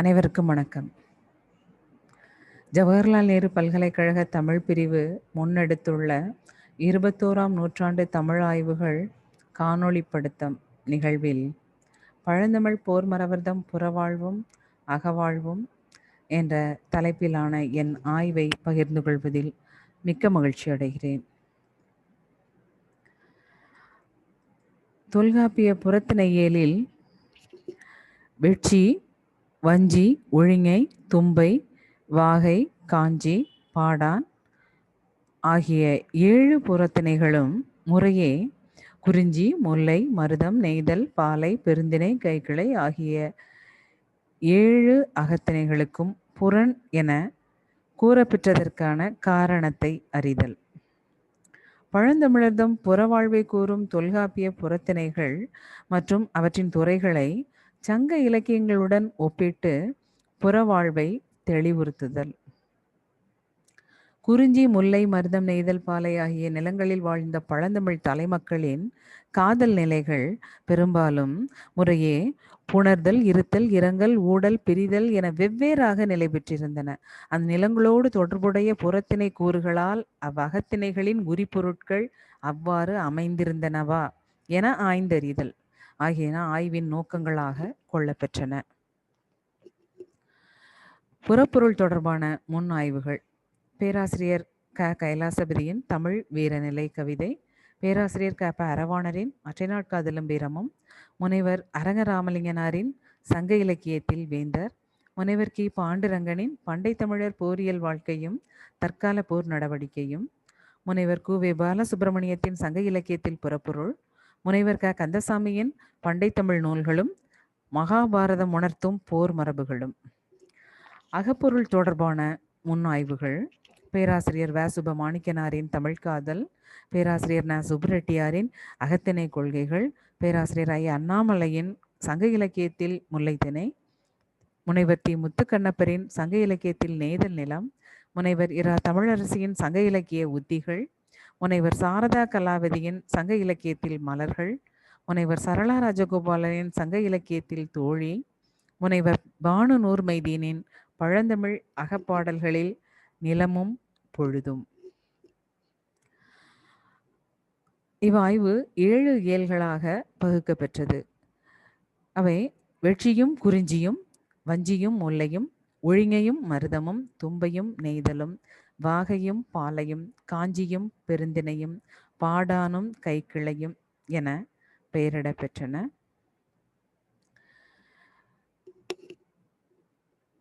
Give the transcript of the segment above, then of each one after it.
அனைவருக்கும் வணக்கம். ஜவஹர்லால் நேரு பல்கலைக்கழக தமிழ் பிரிவு முன்னெடுத்துள்ள இருபத்தோராம் நூற்றாண்டு தமிழ் ஆய்வுகள் காணொளிப்படுத்தம் நிகழ்வில் பழந்தமிழ் போர் மரவர்தம் புறவாழ்வும் அகவாழ்வும் என்ற தலைப்பிலான என் ஆய்வை பகிர்ந்து கொள்வதில் மிக்க மகிழ்ச்சி அடைகிறேன். தொல்காப்பிய புறத்திணையேலில் வெற்றி வஞ்சி ஒழுங்கை தும்பை வாகை காஞ்சி பாடான் ஆகிய ஏழு புறத்திணைகளும் முறையே குறிஞ்சி முல்லை மருதம் நெய்தல் பாலை பெருந்திணை கைக்கிளை ஆகிய ஏழு அகத்திணைகளுக்கும் புறன் என கூறப்பெற்றதற்கான காரணத்தை அறிதல். பழந்தமிழர்தம் புறவாழ்வை கூறும் தொல்காப்பிய புறத்திணைகள் மற்றும் அவற்றின் துறைகளை சங்க இலக்கியங்களுடன் ஒப்பிட்டு புறவாழ்வை தெளிவுறுத்துதல். குறிஞ்சி முல்லை மருதம் நெய்தல் பாலை ஆகிய நிலங்களில் வாழ்ந்த பழந்தமிழ் தலைமக்களின் காதல் நிலைகள் பெரும்பாலும் முறையே புணர்தல் இருத்தல் இரங்கல் ஊடல் பிரிதல் என வெவ்வேறாக நிலை பெற்றிருந்தன. அந்த நிலங்களோடு தொடர்புடைய புறத்திணை கூறுகளால் அவ்வகத்திணைகளின் உரிபொருட்கள் அவ்வாறு அமைந்திருந்தனவா என ஆய்ந்தறிதல். ஆகியன ஆய்வின் நோக்கங்களாக கொள்ளப்பெற்றன. புறப்பொருள் தொடர்பான முன் ஆய்வுகள். பேராசிரியர் க. கைலாசபதியின் தமிழ் வீரநிலை கவிதை பேராசிரியர் க. ப. அரவாணரின் அற்றைநாட்காதலும் வீரமும் முனைவர் அரங்கராமலிங்கனாரின் சங்க இலக்கியத்தில் வேந்தர் முனைவர் கி. பாண்டுரங்கனின் பண்டை தமிழர் போரியல் வாழ்க்கையும் தற்கால போர் நடவடிக்கையும் முனைவர் கு. வே. பாலசுப்பிரமணியத்தின் சங்க இலக்கியத்தில் புறப்பொருள் முனைவர் க. கந்தசாமியின் பண்டை தமிழ் நூல்களும் மகாபாரதம் உணர்த்தும் போர் மரபுகளும். அகப்பொருள் தொடர்பான முன்னாய்வுகள். பேராசிரியர் வேசுப மாணிக்கனாரின் தமிழ்காதல் பேராசிரியர் ந. சுப்ரெட்டியாரின் அகத்திணை கொள்கைகள் பேராசிரியர் ஐ. அண்ணாமலையின் சங்க இலக்கியத்தில் முல்லைத்திணை முனைவர் தி. முத்துக்கண்ணப்பரின் சங்க இலக்கியத்தில் நெய்தல் நிலம் முனைவர் இரா. தமிழரசியின் சங்க இலக்கிய உத்திகள் முனைவர் சாரதா கலாவதியின் சங்க இலக்கியத்தில் மலர்கள் முனைவர் சரளா ராஜகோபாலனின் சங்க இலக்கியத்தில் தோழி முனைவர் பானு நூர்மைதீனின் பழந்தமிழ் அகப்பாடல்களில் நிலமும் பொழுதும். இவ்வாய்வு ஏழு இயல்களாக பகுக்க பெற்றது அவை வெற்றியும் குறிஞ்சியும் வஞ்சியும் முல்லையும் ஒழுங்கையும் மருதமும் தும்பையும் நெய்தலும் வாகையும் பாலையும் காஞ்சியும் பெருந்தினையும் பாடானும் கைக்கிளையும் என பெயரிட பெற்றன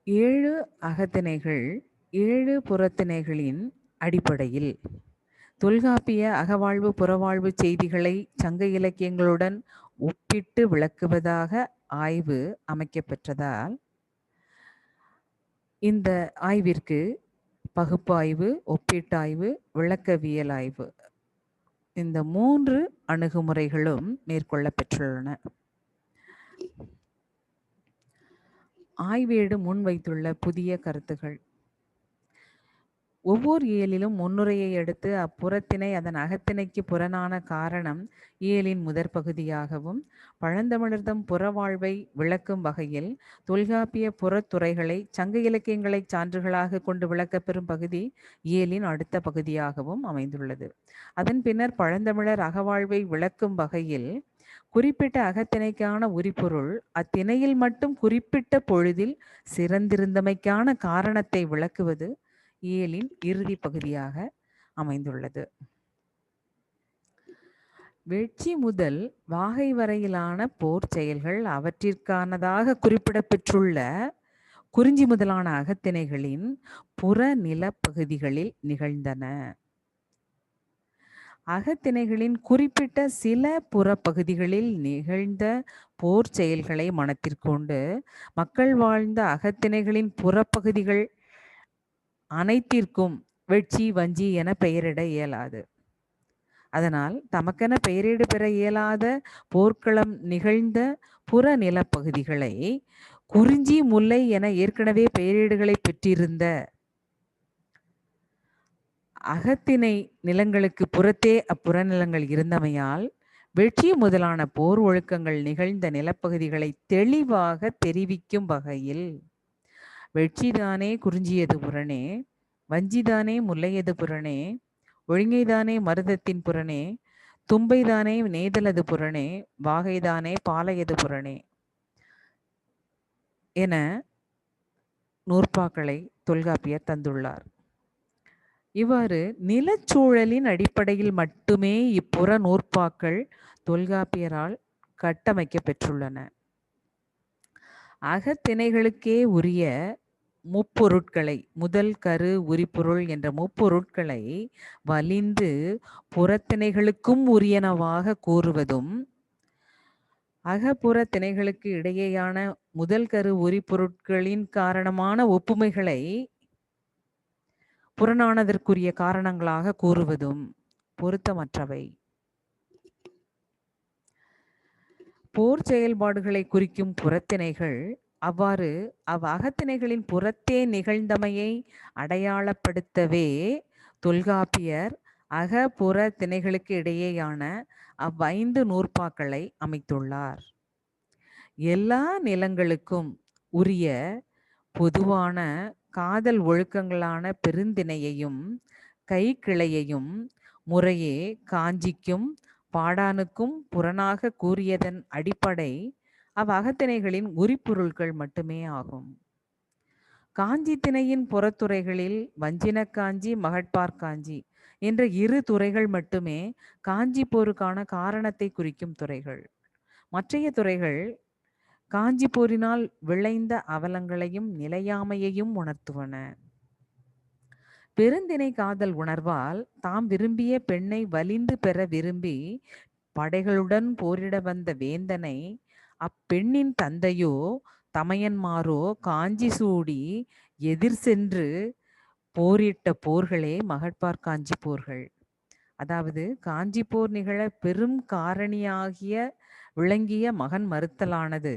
ஏழு அகத்திணைகள் ஏழு புறத்திணைகளின் அடிப்படையில் தொல்காப்பிய அகவாழ்வு புறவாழ்வு செய்திகளை சங்க இலக்கியங்களுடன் ஒப்பிட்டு விளக்குவதாக ஆய்வு அமைக்கப்பெற்றதால் இந்த ஆய்விற்கு பகுப்பாய்வு ஒப்பீட்டாய்வு விளக்கவியல் ஆய்வு இந்த மூன்று அணுகுமுறைகளும் மேற்கொள்ளப்பெற்றுள்ளன. ஆய்வேடு முன்வைத்துள்ள புதிய கருத்துகள். ஒவ்வொரு இயலிலும் முன்னுரையை எடுத்து அப்புறத்தினை அதன் அகத்திணைக்கு புறனான காரணம் இயலின் முதற் பகுதியாகவும் பழந்தமிழர்தம் புறவாழ்வை விளக்கும் வகையில் தொல்காப்பிய புறத்துறைகளை சங்க இலக்கியங்களை சான்றுகளாக கொண்டு விளக்கப்பெறும் பகுதி இயலின் அடுத்த பகுதியாகவும் அமைந்துள்ளது. அதன் பின்னர் பழந்தமிழர் அகவாழ்வை விளக்கும் வகையில் குறிப்பிட்ட அகத்திணைக்கான உரிபொருள் அத்திணையில் மட்டும் குறிப்பிட்ட பொழுதில் சிறந்திருந்தமைக்கான காரணத்தை விளக்குவது ஏழின் இறுதி பகுதியாக அமைந்துள்ளது. வெற்றி முதல் வாகை வரையிலான போர் செயல்கள் அவற்றிற்கானதாக குறிப்பிடப்பெற்றுள்ள குறிஞ்சி முதலான அகத்திணைகளின் புற நிலப்பகுதிகளில் நிகழ்ந்தன. அகத்திணைகளின் குறிப்பிட்ட சில புறப்பகுதிகளில் நிகழ்ந்த போர் செயல்களை மனத்திற்கொண்டு மக்கள் வாழ்ந்த அகத்திணைகளின் புறப்பகுதிகள் அனைத்திற்கும் வெட்சி வஞ்சி என பெயரிட இயலாது. அதனால் தமக்கென பெயரீடு பெற இயலாத போர்க்களம் நிகழ்ந்த புற நிலப்பகுதிகளை குறிஞ்சி முல்லை என ஏற்கனவே பெயரீடுகளை பெற்றிருந்த அகத்திணை நிலங்களுக்கு புறத்தே அப்புறநிலங்கள் இருந்தமையால் வெற்றி முதலான போர் ஒழுக்கங்கள் நிகழ்ந்த நிலப்பகுதிகளை தெளிவாக தெரிவிக்கும் வகையில் வெட்சிதானே குறிஞ்சியது புறனே வஞ்சிதானே முல்லையது புறனே ஒழுங்கைதானே மருதத்தின் புறனே தும்பைதானே நேதலது புறனே வாகைதானே பாலையது புறனே என நூற்பாக்களை தொல்காப்பியர் தந்துள்ளார். இவ்வாறு நிலச்சூழலின் அடிப்படையில் மட்டுமே இப்புற நூற்பாக்கள் தொல்காப்பியரால் கட்டமைக்க பெற்றுள்ளன அகத்திணைகளுக்கே உரிய முப்பொருட்களை முதல் கரு உரிபொருள் என்ற முப்பொருட்களை வலிந்து புறத்திணைகளுக்கும் உரியனவாக கூறுவதும் அகப்புற திணைகளுக்கு இடையேயான முதல் கரு உரிபொருட்களின் காரணமான ஒப்புமைகளை புறநானதற்குரிய காரணங்களாக கூறுவதும் பொருத்தமற்றவை. போர் செயல்பாடுகளை குறிக்கும் புறத்திணைகள் அவ்வாறு அவ் அகத்திணைகளின் புறத்தே நிகழ்ந்தமையை அடையாளப்படுத்தவே தொல்காப்பியர் அக புற திணைகளுக்கு இடையேயான அவ்வைந்து நூற்பாக்களை அமைத்துள்ளார். எல்லா நிலங்களுக்கும் உரிய பொதுவான காதல் ஒழுக்கங்களான பெருந்திணையையும் கைக்கிளையையும் முறையே காஞ்சிக்கும் பாடானுக்கும் புறனாக கூறியதன் அடிப்படை அவ்வகத்திணைகளின் உரிப்பொருள்கள் மட்டுமே ஆகும். காஞ்சி திணையின் புறத்துறைகளில் வஞ்சின காஞ்சி மகட்பார் காஞ்சி என்ற இரு துறைகள் மட்டுமே காஞ்சி போருக்கான காரணத்தை குறிக்கும் துறைகள். மற்றைய துறைகள் காஞ்சி போரினால் விளைந்த அவலங்களையும் நிலையாமையையும் உணர்த்துவன. பெருந்தினை காதல் உணர்வால் தாம் விரும்பிய பெண்ணை வலிந்து பெற விரும்பி படைகளுடன் போரிட வந்த வேந்தனை அப்பெண்ணின் தந்தையோ தமையன்மாரோ காஞ்சி சூடி எதிர் சென்று போரிட்ட போர்களே மகட்பார் காஞ்சி போர்கள். அதாவது காஞ்சி போர் நிகழ பெரும் காரணியாகிய விளங்கிய மகன் மறுத்தலானது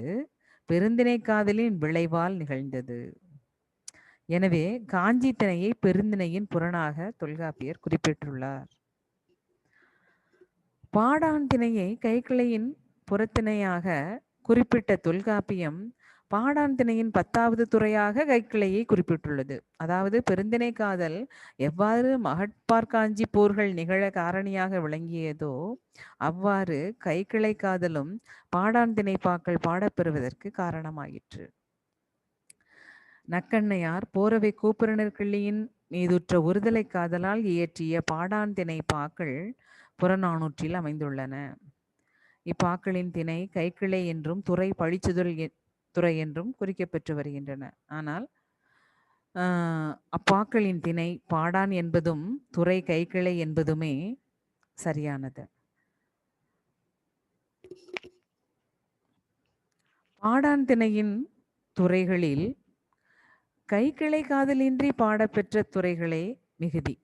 பெருந்தினை காதலின் விளைவால் நிகழ்ந்தது. எனவே காஞ்சி திணையை பெருந்திணையின் புறனாக தொல்காப்பியர் குறிப்பிட்டுள்ளார். பாடான் திணையை கைக்கிளையின் புறத்திணையாக குறிப்பிட்ட தொல்காப்பியம் பாடான் திணையின் பத்தாவது துறையாக கைக்கிளையை குறிப்பிட்டுள்ளது. அதாவது பெருந்திணை காதல் எவ்வாறு மகட்பார்காஞ்சி போர்கள் நிகழ காரணியாக விளங்கியதோ அவ்வாறு கைக்கிளை காதலும் பாடான் திணைப்பாக்கள் பாடப்பெறுவதற்கு காரணமாயிற்று. நக்கண்ணையார் போரவை கூப்புரனர் கிள்ளியின் மீதுற்ற ஒருதலை காதலால் இயற்றிய பாடான் திணை பாக்கள் புறநானூற்றில் அமைந்துள்ளன. இப்பாக்களின் திணை கைக்கிளை என்றும் துறை பழிச்சுதல் துறை என்றும் குறிக்கப்பெற்று வருகின்றன. ஆனால் அப்பாக்களின் திணை பாடான் என்பதும் துறை கைக்கிளை என்பதுமே சரியானது. பாடான் திணையின் துறைகளில் கைக்கிளை காதலின்றி பாடப்பெற்ற துறைகளே மிகுதி.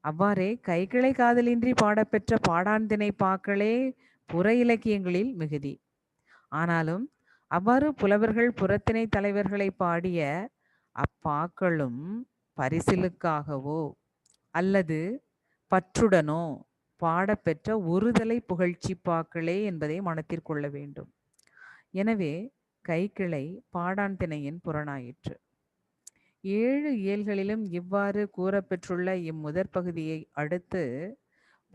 அவ்வாறே கைக்கிளை காதலின்றி பாடப்பெற்ற பாடான் திணை பாக்களே புற இலக்கியங்களில் மிகுதி. ஆனாலும் அவ்வாறு புலவர்கள் புறத்திணை தலைவர்களை பாடிய அப்பாக்களும் பரிசிலுக்காகவோ அல்லது பற்றுடனோ பாடப்பெற்ற ஒருதலை புகழ்ச்சி பாக்களே என்பதை மனத்திற்கொள்ள வேண்டும். எனவே கைக்கிளை பாடான் திணையின் புறனாயிற்று. ஏழு இயல்களிலும் இவ்வாறு கூறப்பெற்றுள்ள இம்முதற் பகுதியை அடுத்து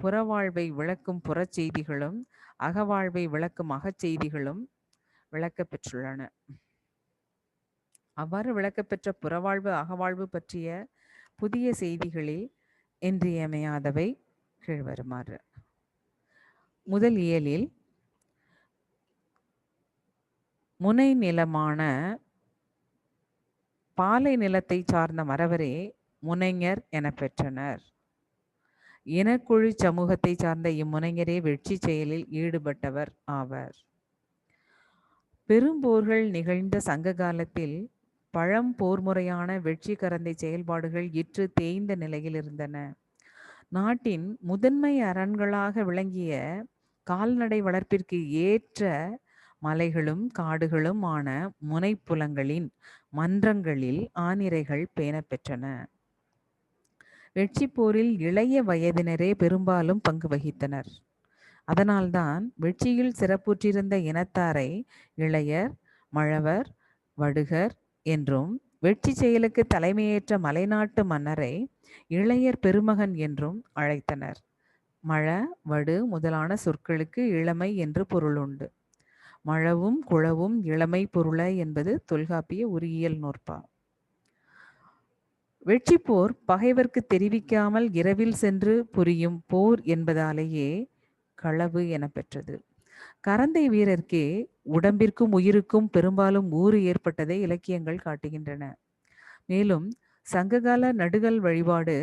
புறவாழ்வை விளக்கும் புறச்செய்திகளும் அகவாழ்வை விளக்கும் அகச்செய்திகளும் விளக்கப் பெற்றுள்ளன. அவ்வாறு விளக்கப்பெற்ற புறவாழ்வு அகவாழ்வு பற்றிய புதிய செய்திகளில் இன்றியமையாதவை கீழ்வருமாறு. முதல் இயலில் முனை நிலமான பாலை நிலத்தை சார்ந்த மறவரே முனைஞர் என பெற்றனர். இனக்குழு சமூகத்தை சார்ந்த இம்முனைஞரே வெற்றி செயலில் ஈடுபட்டவர் ஆவர். பெரும்போர்கள் நிகழ்ந்த சங்க காலத்தில் பழம் போர் முறையான வெற்றி கரந்தை செயல்பாடுகள் இற்று தேய்ந்த நிலையில் இருந்தன. நாட்டின் முதன்மை அரண்களாக விளங்கிய கால்நடை வளர்ப்பிற்கு ஏற்ற மலைகளும் காடுகளும் ஆன முனைப்புலங்களின் மன்றங்களில் ஆனிரைகள் பேணப்பெற்றன. வெற்றி போரில் இளைய வயதினரே பெரும்பாலும் பங்கு வகித்தனர். அதனால்தான் வெற்றியில் சிறப்புற்றிருந்த இனத்தாரை இளையர் மழவர் வடுகர் என்றும் வெற்றி செயலுக்கு தலைமையேற்ற மலைநாட்டு மன்னரை இளையர் பெருமகன் என்றும் அழைத்தனர். மழ வடு முதலான சொற்களுக்கு இளமை என்று பொருளுண்டு மழவும் குழவும் இளமை பொருள என்பது தொல்காப்பிய உரியியல் நூற்பா. வெற்றி போர் பகைவர்க்கு தெரிவிக்காமல் இரவில் சென்று புரியும் போர் என்பதாலேயே களவு என பெற்றது கரந்தை வீரர்க்கே உடம்பிற்கும் உயிருக்கும் பெரும்பாலும் ஊறு ஏற்பட்டதை இலக்கியங்கள் காட்டுகின்றன. மேலும் சங்ககால நடுகள் வழிபாடு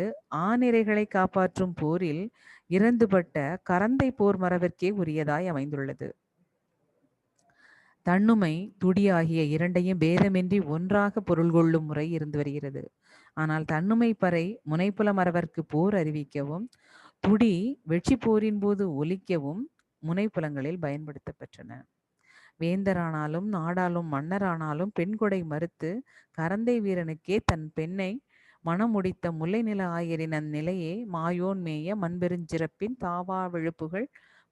ஆநிறைகளை காப்பாற்றும் போரில் இறந்துபட்ட கரந்தை போர் மரபிற்கே உரியதாய் அமைந்துள்ளது. தன்னுமை துடி ஆகிய இரண்டையும் பேதமின்றி ஒன்றாக பொருள் கொள்ளும் முறை இருந்து வருகிறது. ஆனால் தன்னுமை பறை முனைப்புல மரவர்க்கு போர் அறிவிக்கவும் துடி வெற்றி போரின் போது ஒலிக்கவும் முனைப்புலங்களில் பயன்படுத்தப்பெற்றன. வேந்தரானாலும் நாடாலும் மன்னரானாலும் பெண்கொடை மறுத்து கரந்தை வீரனுக்கே தன் பெண்ணை மனம் முடித்த முல்லை நில ஆயரின் அந்நிலையே மாயோன் மேய மண்பெருஞ்சிறப்பின் தாவா விழுப்புகள்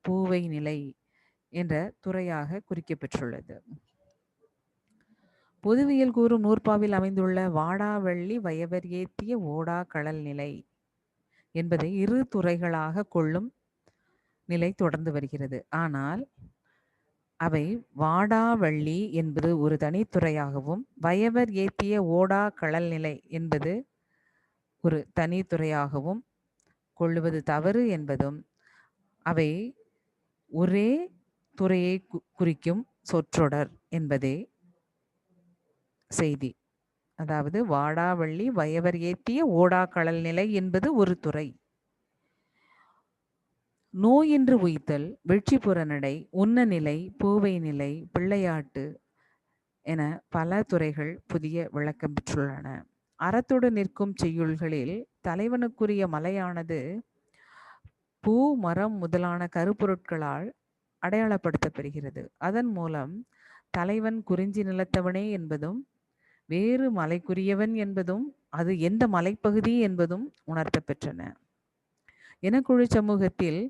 பூவை நிலை. என்ற துறையாக குறிக்கப்பெற்றுள்ளது. பொதுவியல் கூறும் நூற்பாவில் அமைந்துள்ள வாடாவள்ளி வயவர் ஏத்திய ஓடா கடல் நிலை என்பதை இரு துறைகளாக கொள்ளும் நிலை தொடர்ந்து வருகிறது. ஆனால் அவை வாடாவள்ளி என்பது ஒரு தனித்துறையாகவும் வயவர் ஏத்திய ஓடா கடல் நிலை என்பது ஒரு தனித்துறையாகவும் கொள்ளுவது தவறு என்பதும் அவை ஒரே துறையை குறிக்கும் சொற்றொடர் என்பதே செய்தி. அதாவது வாடாவள்ளி வயவர் ஏத்திய ஓடா கடல் நிலை என்பது ஒரு துறை. நோயின்று உய்த்தல் வெற்றி புறநடை உண்ண நிலை பூவை நிலை பிள்ளையாட்டு என பல துறைகள் புதிய விளக்கம் பெற்றுள்ளன. அறத்தோடு நிற்கும் செய்யுள்களில் தலைவனுக்குரிய மலையானது பூ மரம் முதலான கருப்பொருட்களால் அடையாளப்படுத்தப்பெறுகிறது அதன் மூலம் தலைவன் குறிஞ்சி நிலத்தவனே என்பதும் வேறு மலைக்குரியவன் என்பதும் அது எந்த மலைப்பகுதி என்பதும் உணர்த்த பெற்றன இனக்குழு சமூகத்தில்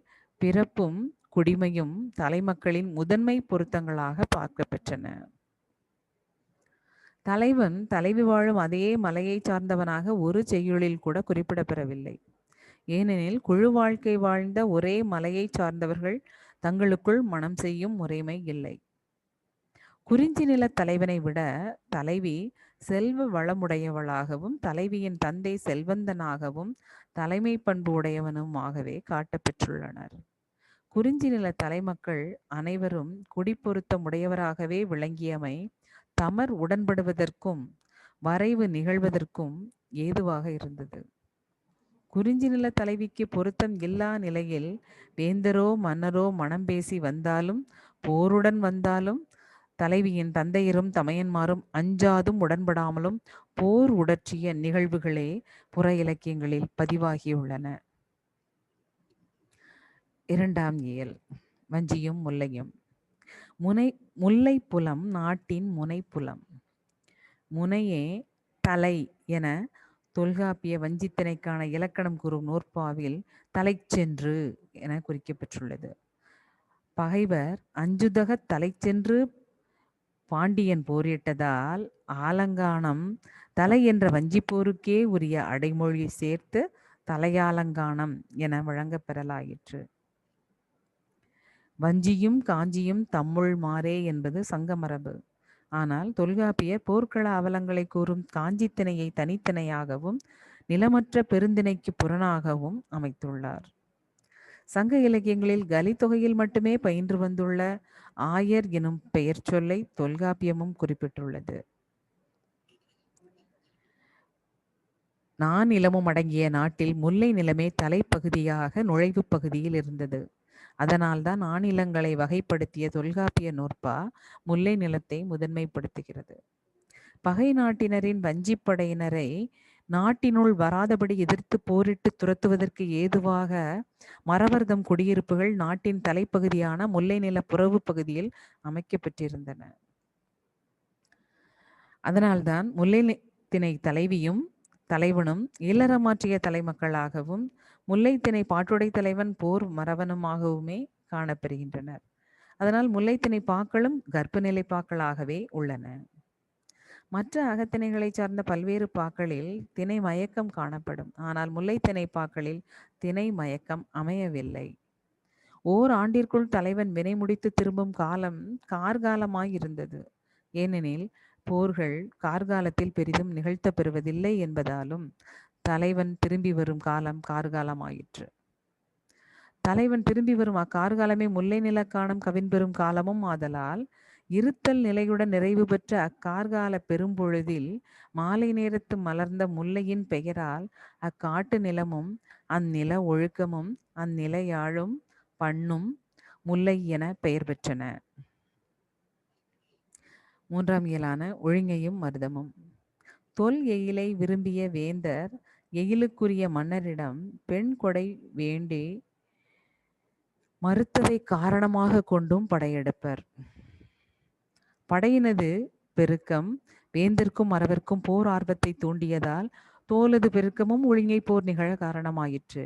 பிறப்பும் குடிமையும் தலைமக்களின் முதன்மை பொருத்தங்களாக பார்க்க பெற்றன தலைவன் தலைவி வாழும் அதே மலையை சார்ந்தவனாக ஒரு செய்யுளில் கூட குறிப்பிடப்பெறவில்லை. ஏனெனில் குழு வாழ்க்கை வாழ்ந்த ஒரே மலையை சார்ந்தவர்கள் தங்களுக்குள் மனம் செய்யும் முறைமை இல்லை. குறிஞ்சி நில தலைவனை விட தலைவி செல்வ வளமுடையவளாகவும் தலைவியின் தந்தை செல்வந்தனாகவும் தலைமை பண்பு உடையவனுமாகவே காட்டப்பெற்றுள்ளனர். குறிஞ்சி நில தலைமக்கள் அனைவரும் குடிப்பொருத்தமுடையவராகவே விளங்கியமை தமர் உடன்படுவதற்கும் வரைவு நிகழ்வதற்கும் ஏதுவாக இருந்தது. குறிஞ்சி நில தலைவிக்கு பொருத்தம் இல்லா நிலையில் வேந்தரோ மன்னரோ மனம் பேசி வந்தாலும் போருடன் வந்தாலும் தலைவியின் தந்தையரும் தமையன்மாரும் அஞ்சாதும் உடன்படாமலும் போர் உடற்றிய நிகழ்வுகளே புற இலக்கியங்களில் பதிவாகியுள்ளன. இரண்டாம் இயல். வஞ்சியும் முல்லையும். முனை முல்லை புலம் நாட்டின் முனைப்புலம். முனையே தலை என தொல்காப்பிய வஞ்சித்திணைக்கான இலக்கணம் கூறும் நூற்பாவில் தலை சென்று என குறிக்கப்பெற்றுள்ளது பகைவர் அஞ்சுதக தலை சென்று பாண்டியன் போரிட்டதால் ஆலங்கானம் தலை என்ற வஞ்சிப்போருக்கே உரிய அடைமொழி சேர்த்து தலையாலங்கானம் என வழங்கப்பெறலாயிற்று வஞ்சியும் காஞ்சியும் தம்முள் மாறே என்பது சங்கமரபு. ஆனால் தொல்காப்பியர் போர்க்கள அவலங்களை கூறும் காஞ்சித்திணையை தனித்திணையாகவும் நிலமற்ற பெருந்திணைக்கு புறனாகவும் அமைத்துள்ளார். சங்க இலக்கியங்களில் கலித்தொகையில் மட்டுமே பயின்று வந்துள்ள ஆயர் எனும் பெயர் சொல்லை தொல்காப்பியமும் குறிப்பிட்டுள்ளது. நான் நிலமும் அடங்கிய நாட்டில் முல்லை நிலமே தலைப்பகுதியாக நுழைவு பகுதியில் இருந்தது. அதனால்தான் ஆநிலங்களை வகைப்படுத்திய தொல்காப்பிய நூற்பா முல்லை நிலத்தை முதன்மைப்படுத்துகிறது. பகை நாட்டினரின் வஞ்சிப்படையினரை நாட்டினுள் வராதபடி எதிர்த்து போரிட்டு துரத்துவதற்கு ஏதுவாக மரவர்தம் குடியிருப்புகள் நாட்டின் தலைப்பகுதியான முல்லை நில புறவு பகுதியில் அமைக்கப்பட்டிருந்தன அதனால்தான் முல்லை திணை தலைவியும் தலைவனும் இல்லறமாற்றிய தலைமக்களாகவும் முல்லைத்திணை பாட்டுடை தலைவன் போர் மரவனுமாகவுமே காணப்பெறுகின்றனர். அதனால் முல்லைத்திணை பாக்களும் கர்ப்பநிலை பாக்களாகவே உள்ளன. மற்ற அகத்திணைகளைச் சார்ந்த பல்வேறு பாக்களில் திணை மயக்கம் காணப்படும். ஆனால் முல்லைத்திணை பாக்களில் திணை மயக்கம் அமையவில்லை. ஓர் ஆண்டிற்குள் தலைவன் வினை முடித்து திரும்பும் காலம் கார்காலமாயிருந்தது ஏனெனில் போர்கள் கார்காலத்தில் பெரிதும் நிகழ்த்தப் பெறுவதில்லை என்பதாலும் தலைவன் திரும்பி வரும் காலம் கார்காலமாயிற்று தலைவன் திரும்பி வரும் அக்கார்காலமே முல்லை நிலக்காணும் கவின்பெறும் காலமும் ஆதலால் இருத்தல் நிலையுடன் நிறைவு பெற்ற அக்கார்கால பெரும்பொழுதில் மாலை நேரத்து மலர்ந்த முல்லையின் பெயரால் அக்காட்டு நிலமும் அந்நில ஒழுக்கமும் அந்நிலையாழும் பண்ணும் முல்லை என பெயர் பெற்றன. மூன்றாம் இயலான ஒழுங்கையும் மருதமும். தொல் எயிலை விரும்பிய வேந்தர் எயிலுக்குரிய மன்னரிடம் பெண் கொடை வேண்டி மறுத்ததை காரணமாக கொண்டும் படையெடுப்பர். படையினது பெருக்கம் வேந்தர்க்கும் மறவர்க்கும் போர் ஆர்வத்தை தூண்டியதால் தோலது பெருக்கமும் ஒழுங்கை போர் நிகழ காரணமாயிற்று.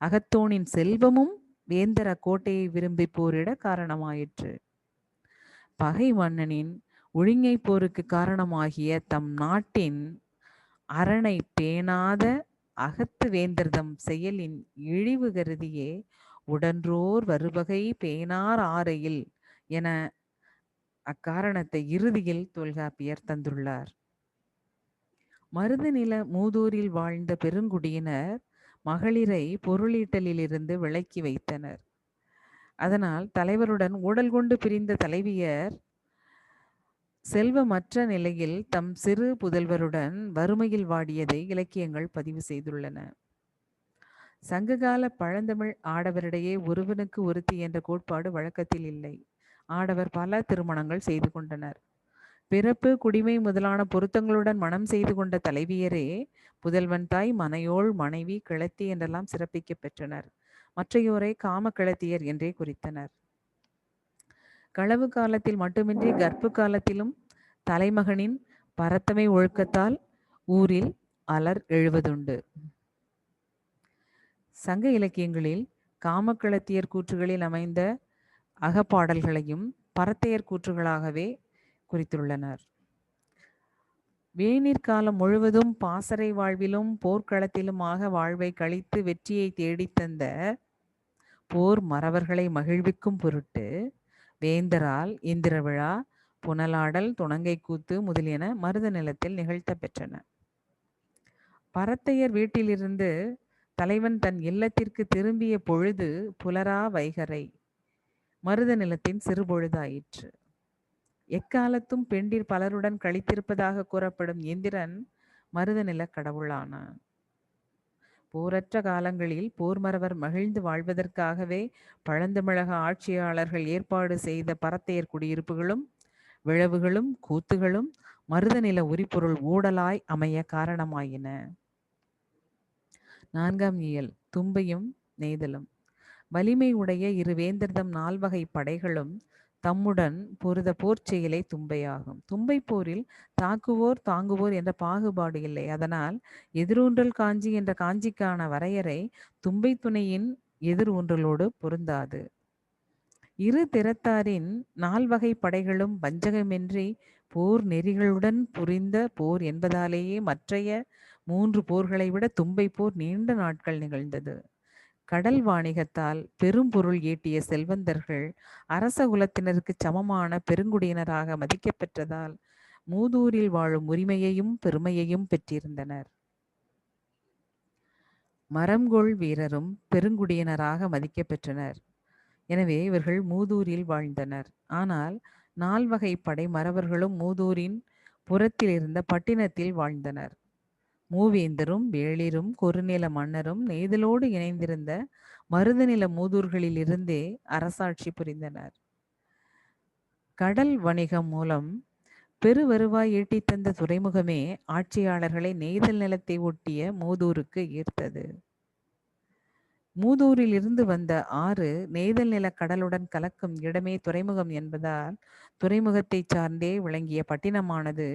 அகத்தோனின் செல்வமும் வேந்தர் அக்கோட்டையை விரும்பி போரிட காரணமாயிற்று. பகை மன்னனின் ஒழுங்கை போருக்கு காரணமாகிய தம் நாட்டின் அரணை பேணாத அகத்து வேந்தர்தம் செயலின் இழிவு கருதியே உடன்றோர் வருவகை பேணார் ஆரையில் என அக்காரணத்தை இறுதியில் தொல்காப்பியர் தந்துள்ளார். மருதநில மூதூரில் வாழ்ந்த பெருங்குடியினர் மகளிரை பொருளீட்டலிலிருந்து விலக்கி வைத்தனர். அதனால் தலைவருடன் ஊடல் கொண்டு பிரிந்த தலைவியர் செல்வமற்ற நிலையில் தம் சிறு புதல்வருடன் வறுமையில் வாடியதை இலக்கியங்கள் பதிவு செய்துள்ளன. சங்ககால பழந்தமிழ் ஆடவரிடையே ஒருவனுக்கு ஒருத்தி என்ற கோட்பாடு வழக்கத்தில் இல்லை. ஆடவர் பல திருமணங்கள் செய்து கொண்டனர். பிறப்பு குடிமை முதலான பொருத்தங்களுடன் மனம் செய்து கொண்ட தலைவியரே புதல்வன் தாய் மனையோள் மனைவி கிளத்தி என்றெல்லாம் சிறப்பிக்க பெற்றனர். மற்றையோரை காம கிளத்தியர் என்றே குறித்தனர். களவு காலத்தில் மட்டுமின்றி கர்ப்ப காலத்திலும் தலைமகனின் பரத்தமை ஒழுக்கத்தால் ஊரில் அலர் எழுவதுண்டு. சங்க இலக்கியங்களில் காமக்களத்தியர் கூற்றுகளில் அமைந்த அகப்பாடல்களையும் பரத்தையர் கூற்றுகளாகவே குறித்துள்ளனர். வேநீர் காலம் முழுவதும் பாசறை வாழ்விலும் போர்க்களத்திலுமாக வாழ்வை கழித்து வெற்றியை தேடித் தந்த போர் மறவர்களை மகிழ்விக்கும் பொருட்டு வேந்தரால் இந்திர விழா புனலாடல் துணங்கை கூத்து முதலியன மருத நிலத்தில் நிகழ்த்த பெற்றன. பரத்தையர் வீட்டிலிருந்து தலைவன் தன் இல்லத்திற்கு திரும்பிய பொழுது புலரா வைகரை மருத நிலத்தின் சிறுபொழுதாயிற்று எக்காலத்தும் பெண்டிர் பலருடன் கழித்திருப்பதாக கூறப்படும் இந்திரன் மருத நிலக் கடவுளானான். போரற்ற காலங்களில் போர்மரவர் மகிழ்ந்து வாழ்வதற்காகவே பழந்தமிழக ஆட்சியாளர்கள் ஏற்பாடு செய்த பரத்தையர் குடியிருப்புகளும் விழவுகளும் கூத்துகளும் மருத நில ஊடலாய் அமைய காரணமாயின. நான்காம் இயல் தும்பையும் நெய்தலும். வலிமை உடைய இரு வேந்தர்தம் நால்வகை படைகளும் தம்முடன் பொருத போர் செயலை தும்பையாகும். தும்பை போரில் தாக்குவோர் தாங்குவோர் என்ற பாகுபாடு இல்லை. அதனால் எதிரூன்றல் காஞ்சி என்ற காஞ்சிக்கான வரையறை தும்பை துணையின் எதிர் ஊன்றலோடு பொருந்தாது. இரு திறத்தாரின் நால்வகை படைகளும் வஞ்சகமின்றி போர் நெறிகளுடன் புரிந்த போர் என்பதாலேயே மற்றைய மூன்று போர்களை விட தும்பை போர் நீண்ட நாட்கள் நிகழ்ந்தது. கடல் வாணிகத்தால் பெரும்பொருள் ஈட்டிய செல்வந்தர்கள் அரச குலத்தினருக்கு சமமான பெருங்குடியினராக மதிக்கப்பெற்றதால் மூதூரில் வாழும் உரிமையையும் பெருமையையும் பெற்றிருந்தனர். மரம்கொள் வீரரும் பெருங்குடியினராக மதிக்கப்பெற்றனர். எனவே இவர்கள் மூதூரில் வாழ்ந்தனர். ஆனால் நால்வகை படை மறவர்களும் மூதூரின் புறத்தில் இருந்த பட்டினத்தில் வாழ்ந்தனர். மூவேந்தரும் வேளிரும் குறுநில மன்னரும் நெய்தலோடு இணைந்திருந்த மருதநில மூதூர்களிலிருந்தே அரசாட்சி புரிந்தனர். கடல் வணிகம் மூலம் பெரு வருவாய் ஈட்டித் தந்த துறைமுகமே ஆட்சியாளர்களை நெய்தல் நிலத்தை ஒட்டிய மூதூருக்கு ஈர்த்தது. மூதூரில் இருந்து வந்த ஆறு நெய்தல் நில கடலுடன் கலக்கும் இடமே துறைமுகம் என்பதால் துறைமுகத்தை சார்ந்தே விளங்கிய பட்டினமானது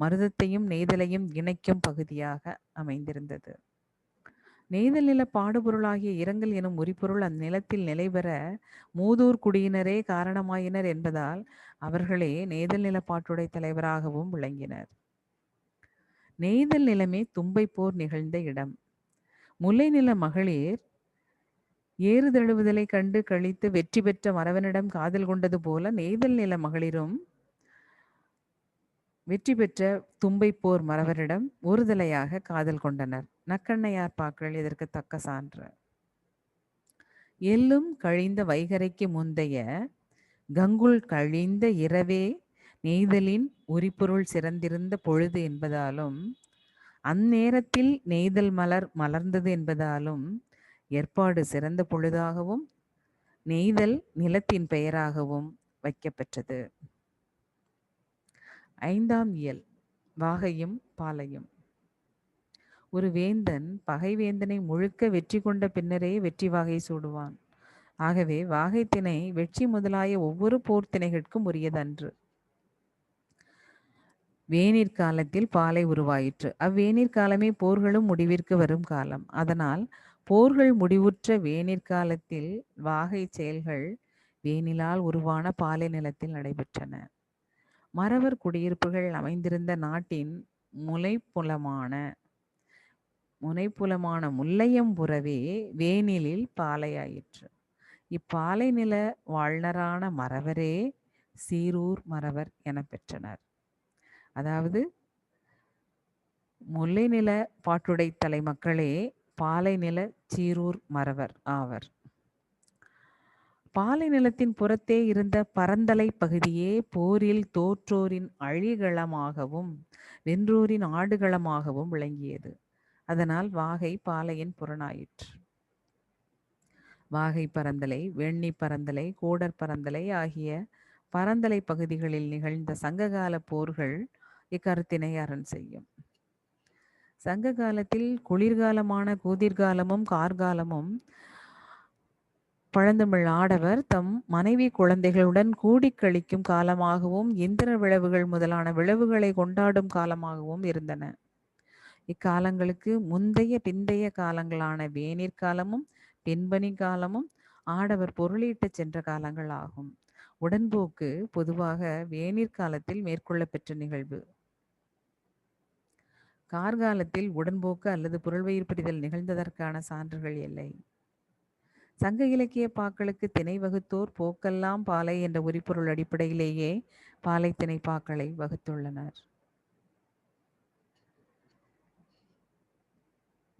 மருதத்தையும் நெய்தலையும் இணைக்கும் பகுதியாக அமைந்திருந்தது. நெய்தல் நில பாடுபொருளாகிய இரங்கல் எனும் உரிபொருள் அந்நிலத்தில் நிலைபெற மூதூர் குடியினரே காரணமாயினர் என்பதால் அவர்களே நெய்தல் நில பாட்டுடை தலைவராகவும் விளங்கினர். நெய்தல் நிலமே தும்பை போர் நிகழ்ந்த இடம். முல்லை நில மகளிர் ஏறுதழுவுதலை கண்டு கழித்து வெற்றி பெற்ற மறவனிடம் காதல் கொண்டது போல நெய்தல் நில மகளிரும் வெற்றி பெற்ற தும்பை போர் மறவரிடம் ஒருதலையாக காதல் கொண்டனர். நக்கண்ணையார் பாக்கள் இதற்கு தக்க சான்று. எல்லும் கழிந்த வைகரைக்கு முந்தைய கங்குல் கழிந்த இரவே நெய்தலின் உரிப்பொருள் சிறந்திருந்த பொழுது என்பதாலும் அந்நேரத்தில் நெய்தல் மலர் மலர்ந்தது என்பதாலும் ஏற்பாடு சிறந்த பொழுதாகவும் நெய்தல் நிலத்தின் பெயராகவும் வைக்கப்பெற்றது. ஐந்தாம் இயல் வாகையும் பாலையும். ஒரு வேந்தன் பகைவேந்தனை முழுக்க வெற்றி கொண்ட பின்னரே வெற்றி வாகை சூடுவான். ஆகவே வாகைத்திணை வெற்றி முதலாய ஒவ்வொரு போர்த்திணைகளுக்கும் உரியதன்று. வேநீர் காலத்தில் பாலை உருவாயிற்று. அவ்வேநீர் காலமே போர்களும் முடிவிற்கு வரும் காலம். அதனால் போர்கள் முடிவுற்ற வேநீர் காலத்தில் வாகை செயல்கள் வேனிலால் உருவான பாலை நிலத்தில் நடைபெற்றன. மறவர் குடியிருப்புகள் அமைந்திருந்த நாட்டின் முலைப்புலமான முனைப்புலமான முல்லையம்புறவே வேனிலில் பாலையாயிற்று. இப்பாலை நில வாழ்நரான மறவரே சீரூர் மறவர் என பெற்றனர். அதாவது முல்லை நில பாட்டுடை தலை பாலைநில சீரூர் மறவர் ஆவர். பாலை நிலத்தின் புறத்தே இருந்த பரந்தலை பகுதியே போரில் தோற்றோரின் அழிகளமாகவும் வென்றோரின் ஆடுகளமாகவும் விளங்கியது. அதனால் வாகை பாலையின் புறனாயிற்று வாகை பரந்தலை வெண்ணி பரந்தலை கோடர் பரந்தலை ஆகிய பரந்தலை பகுதிகளில் நிகழ்ந்த சங்ககால போர்கள் இக்கருத்தினை அரண் செய்யும். சங்க காலத்தில் குளிர்காலமான கூதிர்காலமும் கார்காலமும் பழந்தமிழ் ஆடவர் தம் மனைவி குழந்தைகளுடன் கூடி கழிக்கும் காலமாகவும் இந்திர விழவுகள் முதலான விழவுகளை கொண்டாடும் காலமாகவும் இருந்தன. இக்காலங்களுக்கு முந்தைய பிந்தைய காலங்களான வேநீர் காலமும் பின்பனி காலமும் ஆடவர் பொருளீட்டச் சென்ற காலங்கள் ஆகும் உடன்போக்கு பொதுவாக வேநீர் காலத்தில் மேற்கொள்ளப்பெற்ற நிகழ்வு. கார்காலத்தில் உடன்போக்கு அல்லது புரள்வயிர் பிடிதல் நிகழ்ந்ததற்கான சான்றுகள் இல்லை. சங்க இலக்கிய பாக்களுக்கு திணை வகுத்தோர் போக்கெல்லாம் பாலை என்ற உரிப்பொருள் அடிப்படையிலேயே பாலை திணை பாக்களை வகுத்துள்ளனர்.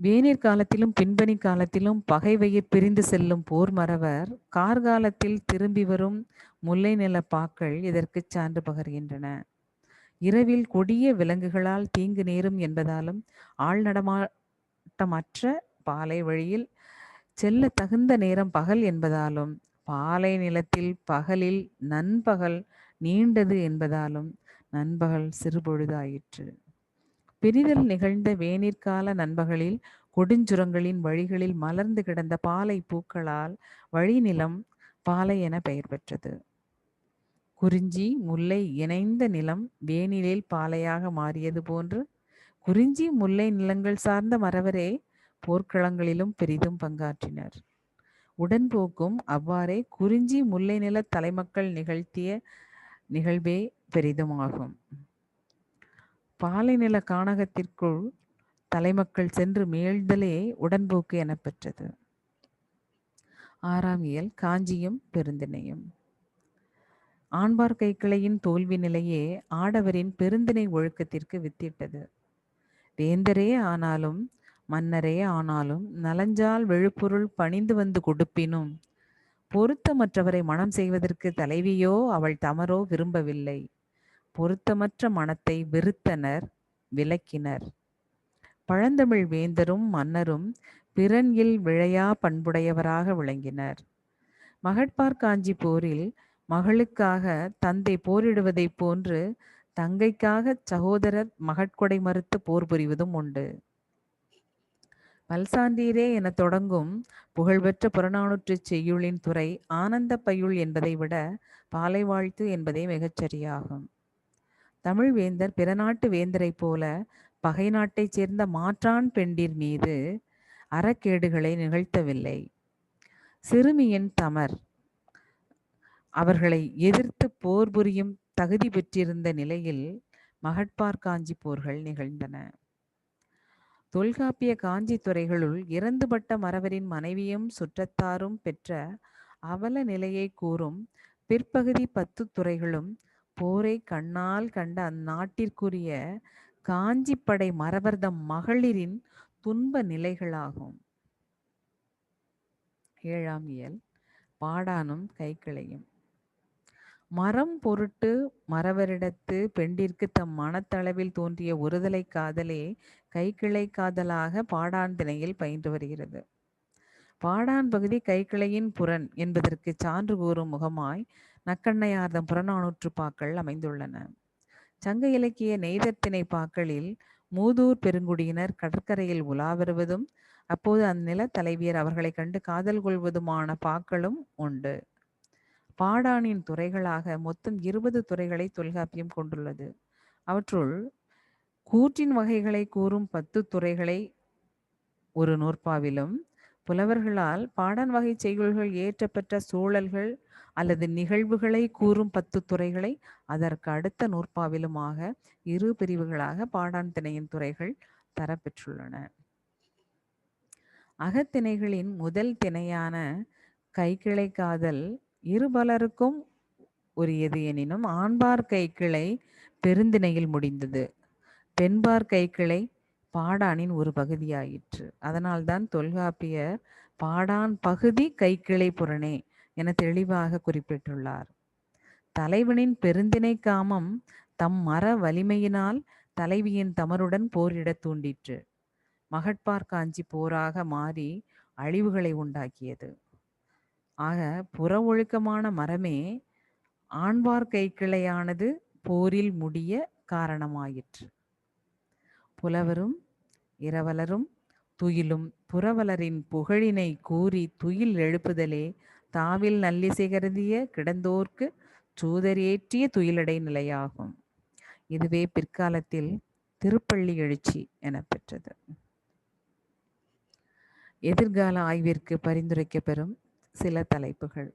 வேநீர் காலத்திலும் பின்பணி காலத்திலும் பகைவயிர் பிரிந்து செல்லும் போர் மறவர் கார்காலத்தில் திரும்பி வரும் முல்லை நில பாக்கள் இதற்கு சான்று பகர்கின்றன. இரவில் கொடிய விலங்குகளால் தீங்கு நேரும் என்பதாலும் ஆள் நடமாட்டமற்ற பாலை வழியில் செல்ல தகுந்த நேரம் பகல் என்பதாலும் பாலை நிலத்தில் பகலில் நண்பகல் நீண்டது என்பதாலும் நண்பகல் சிறுபொழுதாயிற்று. பிரிதல் நிகழ்ந்த வேநீர்கால நண்பகலில் கொடுஞ்சுரங்களின் வழிகளில் மலர்ந்து கிடந்த பாலை பூக்களால் வழிநிலம் பாலை என பெயர் பெற்றது. குறிஞ்சி முல்லை இணைந்த நிலம் வேனிலில் பாலையாக மாறியது போன்று குறிஞ்சி முல்லை நிலங்கள் சார்ந்த மறவரே போர்க்களங்களிலும் பெரிதும் பங்காற்றினர். உடன்போக்கும் அவ்வாறே குறிஞ்சி முல்லை நில தலைமக்கள் நிகழ்த்திய நிகழ்வே பெரிதுமாகும். பாலை நில கானகத்திற்குள் தலைமக்கள் சென்று மீழ்தலே உடன்போக்கு எனப்பெற்றது. ஆறாம் இயல் காஞ்சியும் பெருந்திணையும். ஆண்பார் கைக்கிளையின் தோல்வி நிலையே ஆடவரின் பெருந்தினை ஒழுக்கத்திற்கு வித்திட்டது. வேந்தரே ஆனாலும் மன்னரே ஆனாலும் நலஞ்சால் வெழுப்பொருள் பணிந்து வந்து கொடுப்பினும் பொருத்தமற்றவரை மனம் செய்வதற்கு தலைவியோ அவள் தமரோ விரும்பவில்லை. பொருத்தமற்ற மனத்தை வெறுத்தனர் விலக்கினர். பழந்தமிழ் வேந்தரும் மன்னரும் பிறன் இல் விழையா பண்புடையவராக விளங்கினர். மகட்பார் காஞ்சி போரில் மகளுக்காக தந்தை போரிடுவதைப் போன்று தங்கைக்காக சகோதரர் மகட்கொடை மறுத்து போர் புரிவதும் உண்டு. பல்சாந்தீரே என தொடங்கும் புகழ்பெற்ற புறநானூற்று செய்யுளின் துறை ஆனந்த பையுள் என்பதை விட பாலை வாழ்த்து என்பதே மிகச்சரியாகும். தமிழ் வேந்தர் பிறநாட்டு வேந்தரைப் போல பகை நாட்டைச் சேர்ந்த மாற்றான் பெண்டிர் மீது அறக்கேடுகளை நிகழ்த்தவில்லை. சிறுமியின் தமர் அவர்களை எதிர்த்து போர் புரியும் தகுதி பெற்றிருந்த நிலையில் மகட்பார் காஞ்சி போர்கள் நிகழ்ந்தன. தொல்காப்பிய காஞ்சி துறைகளுள் இறந்துபட்ட மறவரின் மனைவியும் சுற்றத்தாரும் பெற்ற அவல நிலையை கூறும் பிற்பகுதி பத்து துறைகளும் போரை கண்ணால் கண்ட அந்நாட்டிற்குரிய காஞ்சிப்படை மறவர்தம் மகளிரின் துன்ப நிலைகளாகும். ஏழாம் இயல். பாடானும் கைக்கிளையும். மரம் பொருட்டு மறவரிடத்து பெண்டிற்கு தம் மனத்தளவில் தோன்றிய ஒருதலை காதலே கைக்கிளை காதலாக பாடான் திணையில் பயின்று வருகிறது. பாடான் பகுதி கைக்கிளையின் புறன் என்பதற்கு சான்று கூறும் முகமாய் நக்கண்ணையார்தம் புறநானூற்று பாக்கள் அமைந்துள்ளன. சங்க இலக்கிய நெய்தத்திணை பாக்களில் மூதூர் பெருங்குடியினர் கடற்கரையில் உலா வருவதும் அப்போது அந்நில தலைவியர் அவர்களை கண்டு காதல் கொள்வதுமான பாக்களும் உண்டு. பாடானின் துறைகளாக மொத்தம் இருபது துறைகளை தொல்காப்பியம் கொண்டுள்ளது. அவற்றுள் கூற்றின் வகைகளை கூறும் பத்து துறைகளை ஒரு நூற்பாவிலும் புலவர்களால் பாடான் வகை செய்யுள்கள் ஏற்றப்பெற்ற சூழல்கள் அல்லது நிகழ்வுகளை கூறும் பத்து துறைகளை அதற்கு அடுத்த நூற்பாவிலுமாக இரு பிரிவுகளாக பாடான் திணையின் துறைகள் தரப்பெற்றுள்ளன. அகத்திணைகளின் முதல் திணையான கைக்கிளை காதல் இருபலருக்கும் உரியது எனினும் ஆண்பார் கைக்கிளை பெருந்திணையில் முடிந்தது. பெண்பார் கைக்கிளை பாடானின் ஒரு பகுதியாயிற்று. அதனால்தான் தொல்காப்பியர் பாடான் பகுதி கைக்கிளை புறனே என தெளிவாக குறிப்பிட்டுள்ளார். தலைவனின் பெருந்திணை காமம் தம் மர வலிமையினால் தலைவியின் தமருடன் போரிடத் தூண்டிற்று. மகட்பார் காஞ்சி போராக மாறி அழிவுகளை உண்டாக்கியது. ஆக புற ஒழுக்கமான மரமே ஆண்பார் கைக்கிளையானது போரில் முடிய காரணமாயிற்று. புலவரும் இரவலரும் துயிலும் புறவலரின் புகழினை கூறி துயில் எழுப்புதலே தாவில் நல்லிசை கருதிய கிடந்தோர்க்கு சூதரேற்றிய துயிலடை நிலையாகும். இதுவே பிற்காலத்தில் திருப்பள்ளி எழுச்சி என பெற்றது எதிர்கால ஆய்விற்கு பரிந்துரைக்கப்பெறும் சில தலைப்புகள்.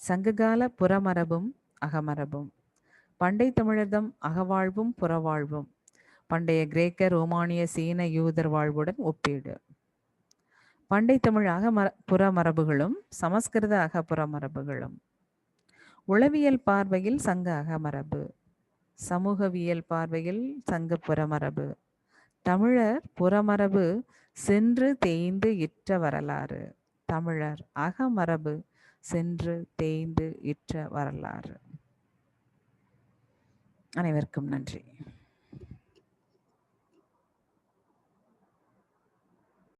சங்ககால புறமரபும் அகமரபும். பண்டை தமிழர்தம் அகவாழ்வும் புறவாழ்வும். பண்டைய கிரேக்க ரோமானிய சீன யூதர் வாழ்வுடன் ஒப்பீடு. பண்டை தமிழ் அகமர புறமரபுகளும் சமஸ்கிருத அகப்புற மரபுகளும் உளவியல் பார்வையில் சங்க அகமரபு. சமூகவியல் பார்வையில் சங்க புறமரபு. தமிழர் புறமரபு சென்று தேய்ந்து இற்ற வரலாறு. தமிழர் அகமரபு சென்று தேய்ந்து இற்ற வரலாறு. அனைவருக்கும் நன்றி.